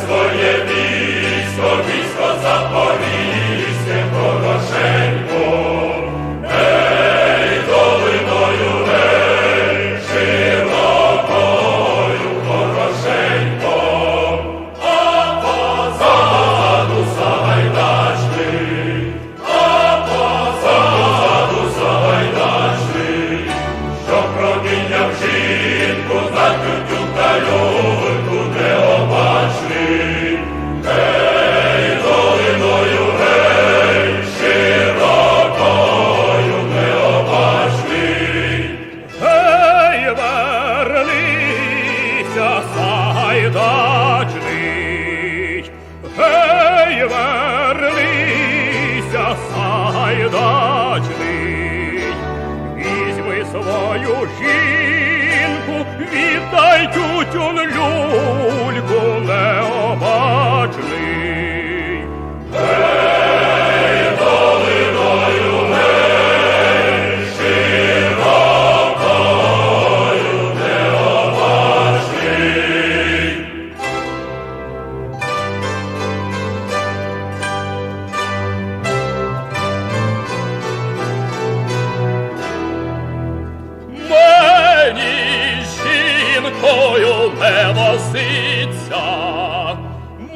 своє військо обачний. Гей, вернися, сайдачний, візьми свою жінку, віддай тютюн люльку жінкою не возиться,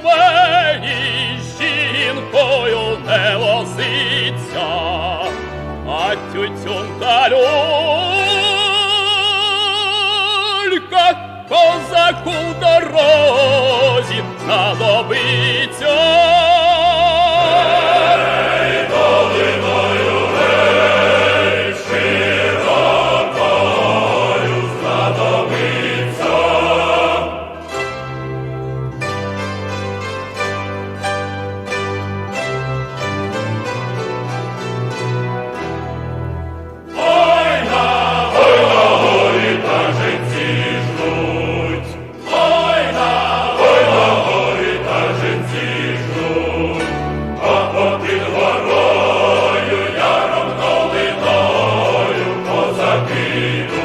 мені жінкою не возиться, а тютюн та люлька козаку дорозі. Amen.